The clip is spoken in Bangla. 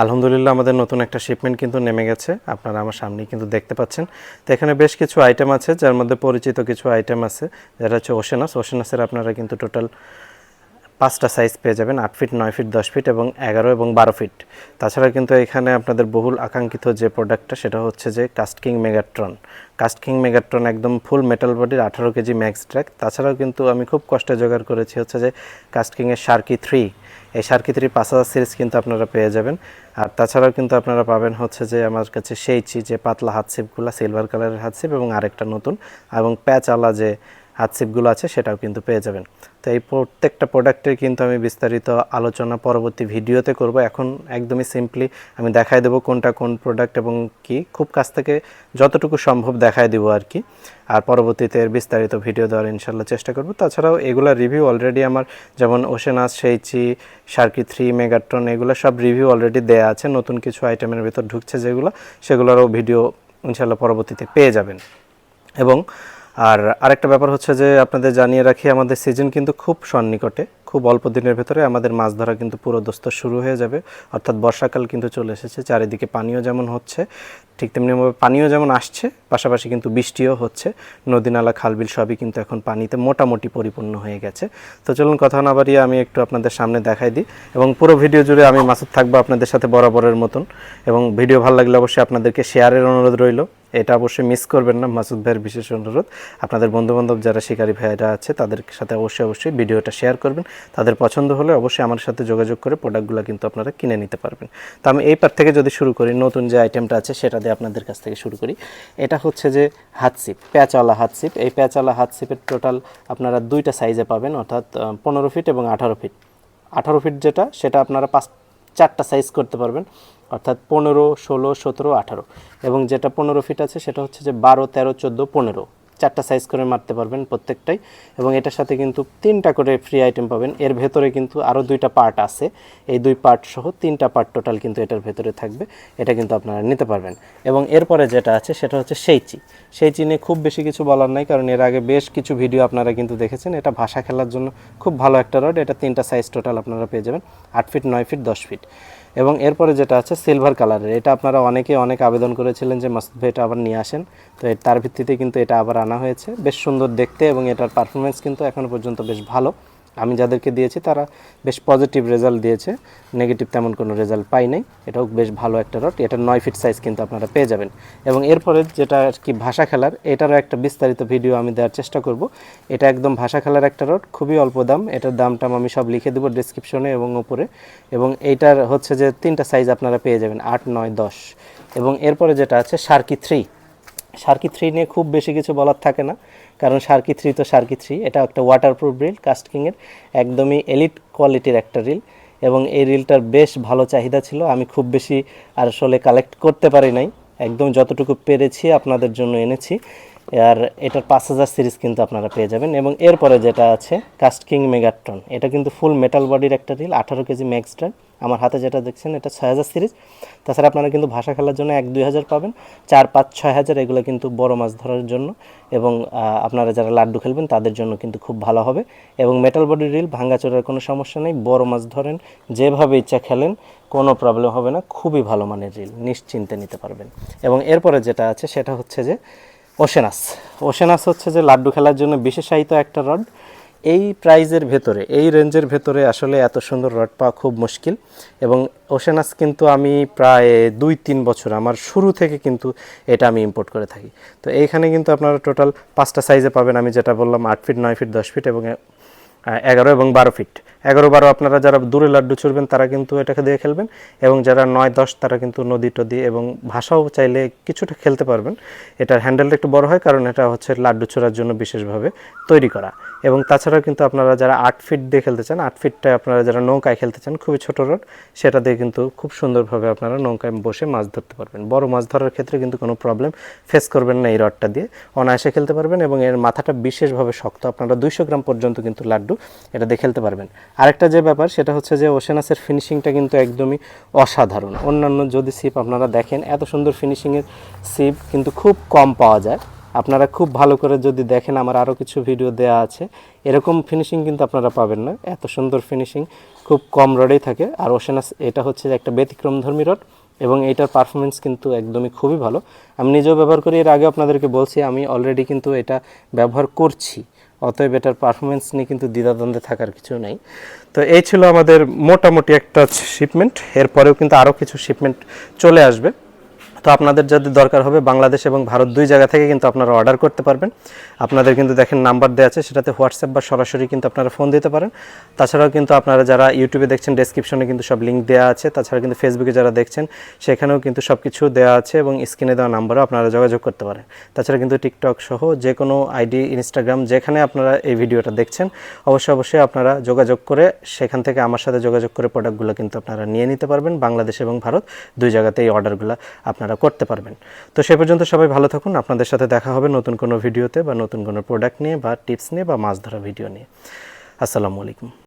আলহামদুলিল্লাহ আমাদের নতুন একটা শিপমেন্ট কিন্তু নেমে গেছে। আপনারা আমার সামনেই কিন্তু দেখতে পাচ্ছেন। তো এখানে বেশ কিছু আইটেম আছে, যার মধ্যে পরিচিত কিছু আইটেম আছে, যেটা হচ্ছে ওশেনাস ওশেনাসের আপনারা কিন্তু টোটাল পাঁচটা সাইজ পেয়ে যাবেন, আট ফিট নয় ফিট দশ ফিট এবং এগারো এবং বারো ফিট তাছাড়া কিন্তু এখানে আপনাদের বহুল আকাঙ্ক্ষিত যে প্রোডাক্টটা সেটা হচ্ছে যে কাস্টকিং মেগাট্রন কাস্টকিং মেগাট্রন একদম ফুল মেটাল বডির আঠারো কেজি ম্যাক্স ট্র্যাক তাছাড়াও কিন্তু আমি খুব কষ্টে জোগাড় করেছি হচ্ছে যে কাস্টকিংয়ের শার্কি থ্রি এই শার্কি থ্রি পাঁচ হাজার সিরিজ কিন্তু আপনারা পেয়ে যাবেন। আর তাছাড়াও কিন্তু আপনারা পাবেন হচ্ছে যে আমার কাছে সেইচি যে পাতলা হাতসিপগুলো সিলভার কালারের হাতসিপ এবং আরেকটা নতুন এবং প্যাচওয়ালা যে হাতসিপগুলো আছে, সেটাও কিন্তু পেয়ে যাবেন। তো এই প্রত্যেকটা প্রোডাক্টের কিন্তু আমি বিস্তারিত আলোচনা পরবর্তী ভিডিওতে করব। এখন একদমই সিম্পলি আমি দেখাই দেবো কোনটা কোন প্রোডাক্ট এবং কি। খুব কাছ থেকে যতটুকু সম্ভব দেখাই দেবো আর কি। আর পরবর্তীতে এর বিস্তারিত ভিডিও দেওয়ার ইনশাল্লাহ চেষ্টা করব। তাছাড়াও এগুলা রিভিউ অলরেডি আমার যেমন ওশেনাস সেইচি সার্কি থ্রি মেগাট্রন এগুলো সব রিভিউ অলরেডি দেয়া আছে। নতুন কিছু আইটেমের ভিতর ঢুকছে যেগুলো, সেগুলোরও ভিডিও ইনশাল্লাহ পরবর্তীতে পেয়ে যাবেন। এবং আর আরেকটা ব্যাপার হচ্ছে যে আপনাদের জানিয়ে রাখি আমাদের সিজন কিন্তু খুব সন্নিকটে। খুব অল্প দিনের ভেতরে আমাদের মাছ ধরা কিন্তু পুরো দস্ত শুরু হয়ে যাবে। অর্থাৎ বর্ষাকাল কিন্তু চলে এসেছে, চারিদিকে পানীয় যেমন হচ্ছে, ঠিক তেমনিভাবে পানীয় যেমন আসছে, পাশাপাশি কিন্তু বৃষ্টিও হচ্ছে নদী নালা খালবিল সবই কিন্তু এখন পানিতে মোটামুটি পরিপূর্ণ হয়ে গেছে। তো চলুন কথা না বাড়িয়ে আমি একটু আপনাদের সামনে দেখাই দিই এবং পুরো ভিডিও জুড়ে আমি মাসুদ থাকব আপনাদের সাথে বরাবরের মতন এবং ভিডিও ভালো লাগলে অবশ্যই আপনাদেরকে শেয়ারের অনুরোধ রইল, এটা অবশ্যই মিস করবেন না, মাসুদ ভাইয়ের বিশেষ অনুরোধ। আপনাদের বন্ধুবান্ধব যারা শিকারী ভাইয়েরা আছে, তাদের সাথে অবশ্যই অবশ্যই ভিডিওটা শেয়ার করবেন। তাদের পছন্দ হলে অবশ্যই আমার সাথে যোগাযোগ করে প্রোডাক্টগুলো কিন্তু আপনারা কিনে নিতে পারবেন। তো আমি এই পার থেকে যদি শুরু করি, নতুন যে আইটেমটা আছে সেটা দিয়ে আপনাদের কাছ থেকে শুরু করি। এটা হচ্ছে যে হাতসিপ প্যাঁচওয়ালা হাতসিপ এই প্যাঁচওয়ালা হাতসিপের টোটাল আপনারা দুইটা সাইজে পাবেন, অর্থাৎ পনেরো ফিট এবং আঠারো ফিট আঠারো ফিট যেটা, সেটা আপনারা পাঁচ, চারটা সাইজ করতে পারবেন, অর্থাৎ পনেরো, ষোলো, সতেরো, আঠারো। এবং যেটা পনেরো ফিট আছে, সেটা হচ্ছে যে বারো, তেরো, চোদ্দ, পনেরো। চারটা সাইজ করে মারতে পারবেন প্রত্যেকটাই। এবং এটার সাথে কিন্তু তিনটা করে ফ্রি আইটেম পাবেন। এর ভেতরে কিন্তু আরও দুইটা পার্ট আছে। এই দুই পার্ট সহ তিনটা পার্ট টোটাল কিন্তু এটার ভেতরে থাকবে। এটা কিন্তু আপনারা নিতে পারবেন। এবং এরপরে যেটা আছে সেটা হচ্ছে সেইচি সেইচি নিয়ে খুব বেশি কিছু বলার নাই, কারণ এর আগে বেশ কিছু ভিডিও আপনারা কিন্তু দেখেছেন। এটা ভাষা খেলার জন্য খুব ভালো একটা রড এটা তিনটা সাইজ টোটাল আপনারা পেয়ে যাবেন। আট ফিট নয় ফিট দশ ফিট এবং এরপরে যেটা আছে সিলভার কালারের এটা আপনারা অনেকে অনেক আবেদন করেছিলেন যে মাসুদ ভাই এটা আবার নিয়ে আসেন। তো তার ভিত্তিতে কিন্তু এটা আবার আনা হয়েছে। বেশ সুন্দর দেখতে এবং এটার পারফরমেন্স কিন্তু এখনও পর্যন্ত বেশ ভালো। আমি যাদেরকে দিয়েছি, তারা বেশ পজিটিভ রেজাল্ট দিয়েছে। নেগেটিভ তেমন কোনো রেজাল্ট পাই নাই। এটাও বেশ ভালো একটা রড এটা নয় ফিট সাইজ কিন্তু আপনারা পেয়ে যাবেন। এবং এরপরে যেটা আর কি ভাষা খেলার, এটারও একটা বিস্তারিত ভিডিও আমি দেওয়ার চেষ্টা করব। এটা একদম ভাষা খেলার একটা রড খুবই অল্প দাম। এটার দামটা আমি সব লিখে দেবো ডিসক্রিপশনে এবং উপরে। এবং এইটার হচ্ছে যে তিনটা সাইজ আপনারা পেয়ে যাবেন, আট, নয়, দশ। এবং এরপরে যেটা আছে সার্কি থ্রি সার্কি থ্রি নিয়ে খুব বেশি কিছু বলার থাকে না। কারণ সার্কি থ্রি তো সার্কি থ্রি এটা একটা ওয়াটারপ্রুফ রিল কাস্টকিংয়ের একদমই এলিট কোয়ালিটির একটা রিল এবং এই রিলটার বেশ ভালো চাহিদা ছিল। আমি খুব বেশি আসলে কালেক্ট করতে পারি নাই। একদম যতটুকু পেরেছি আপনাদের জন্য এনেছি। আর এটার পাঁচ হাজার সিরিজ কিন্তু আপনারা পেয়ে যাবেন। এবং এরপরে যেটা আছে কাস্টকিং মেগাট্রন এটা কিন্তু ফুল মেটাল বডির একটা রিল আঠারো কেজি ম্যাক্স ড্রাইভ আমার হাতে যেটা দেখছেন, এটা ছয় হাজার সিরিজ। তাছাড়া আপনারা কিন্তু ভাষা খেলার জন্য এক দুই হাজার পাবেন। চার পাঁচ ছয় হাজার, এগুলো কিন্তু বড় মাছ ধরার জন্য। এবং আপনারা যারা লাড্ডু খেলবেন, তাদের জন্য কিন্তু খুব ভালো হবে। এবং মেটাল বডি রিল ভাঙ্গাচোরার কোনো সমস্যা নেই। বড় মাছ ধরেন, যেভাবে ইচ্ছা খেলেন, কোনো প্রবলেম হবে না। খুবই ভালো মানের রিল নিশ্চিন্তে নিতে পারবেন। এবং এরপরে যেটা আছে, সেটা হচ্ছে যে ওশেনাস ওশেনাস হচ্ছে যে লাড্ডু খেলার জন্য বিশেষায়িত একটা রড। এই প্রাইজের ভেতরে, এই রেঞ্জের ভেতরে আসলে এত সুন্দর রড পাওয়া খুব মুশকিল। এবং ওশেনাস কিন্তু আমি প্রায় দুই তিন বছর, আমার শুরু থেকে কিন্তু এটা আমি ইম্পোর্ট করে থাকি। তো এইখানে কিন্তু আপনারা টোটাল পাঁচটা সাইজে পাবেন, আমি যেটা বললাম আট ফিট নয় ফিট দশ ফিট এবং এগারো এবং বারো ফিট এগারো, বারো আপনারা যারা দূরে লাড্ডু ছুড়বেন, তারা কিন্তু এটাকে দিয়ে খেলবেন। এবং যারা নয়, দশ, তারা কিন্তু নদী টদি এবং ভাষাও চাইলে কিছুটা খেলতে পারবেন। এটার হ্যান্ডেলটা একটু বড় হয়, কারণ এটা হচ্ছে লাড্ডু ছোড়ার জন্য বিশেষভাবে তৈরি করা। এবং তাছাড়াও কিন্তু আপনারা যারা আট ফিট দিয়ে খেলতে চান, আট ফিটটা আপনারা যারা নৌকায় খেলতে চান, খুবই ছোট রড, সেটা দিয়ে কিন্তু খুব সুন্দরভাবে আপনারা নৌকায় বসে মাছ ধরতে পারবেন। বড় মাছ ধরার ক্ষেত্রে কিন্তু কোনো প্রবলেম ফেস করবেন না এই রডটা দিয়ে। অনায়াসে খেলতে পারবেন এবং এর মাথাটা বিশেষভাবে শক্ত। আপনারা দুইশো গ্রাম পর্যন্ত কিন্তু লাড্ডু এটা দিয়ে খেলতে পারবেন। আরেকটা যে ব্যাপার, সেটা হচ্ছে যে ওশেনাসের ফিনিশিংটা কিন্তু একদমই অসাধারণ। অন্যান্য যদি সিপ আপনারা দেখেন, এত সুন্দর ফিনিশিংয়ের সিপ কিন্তু খুব কম পাওয়া যায়। আপনারা খুব ভালো করে যদি দেখেন, আমার আরও কিছু ভিডিও দেওয়া আছে, এরকম ফিনিশিং কিন্তু আপনারা পাবেন না। এত সুন্দর ফিনিশিং খুব কম রডেই থাকে। আর ওশেনাস এটা হচ্ছে একটা ব্যতিক্রমধর্মী রড এবং এইটার পারফরমেন্স কিন্তু একদমই খুবই ভালো। আমি নিজেও ব্যবহার করি, এর আগে আপনাদেরকে বলছি, আমি অলরেডি কিন্তু এটা ব্যবহার করছি। অতএব এটার পারফরমেন্স নিয়ে কিন্তু দ্বিধাদ্বন্দ্বে থাকার কিছু নেই। তো এই ছিল আমাদের মোটামুটি একটা শিপমেন্ট এরপরেও কিন্তু আরও কিছু শিপমেন্ট চলে আসবে। তো আপনাদের যদি দরকার হবে, বাংলাদেশ এবং ভারত দুই জায়গা থেকে কিন্তু আপনারা অর্ডার করতে পারবেন। আপনাদের কিন্তু দেখেন নাম্বার দেওয়া আছে, সেটাতে হোয়াটসঅ্যাপ বা সরাসরি কিন্তু আপনারা ফোন দিতে পারেন। তাছাড়াও কিন্তু আপনারা যারা ইউটিউবে দেখছেন ডেসক্রিপশনে কিন্তু সব লিঙ্ক দেওয়া আছে। তাছাড়া কিন্তু ফেসবুকে যারা দেখছেন, সেখানেও কিন্তু সব কিছু দেওয়া আছে এবং স্ক্রিনে দেওয়া নাম্বারও আপনারা যোগাযোগ করতে পারেন। তাছাড়া কিন্তু টিকটক সহ যে কোনো আইডি ইনস্টাগ্রাম যেখানে আপনারা এই ভিডিওটা দেখছেন অবশ্যই অবশ্যই আপনারা যোগাযোগ করে সেখান থেকে আমার সাথে যোগাযোগ করে প্রোডাক্টগুলো কিন্তু আপনারা নিয়ে নিতে পারবেন। বাংলাদেশ এবং ভারত দুই জায়গাতে এই অর্ডারগুলো আপনারা করতে পারবেন। তো সে পর্যন্ত সবাই ভালো থাকুন। আপনাদের সাথে দেখা হবে নতুন কোনো ভিডিওতে বা নতুন কোনো প্রোডাক্ট নিয়ে বা টিপস নিয়ে বা মাছ ধরা ভিডিও নিয়ে। আসসালামু আলাইকুম।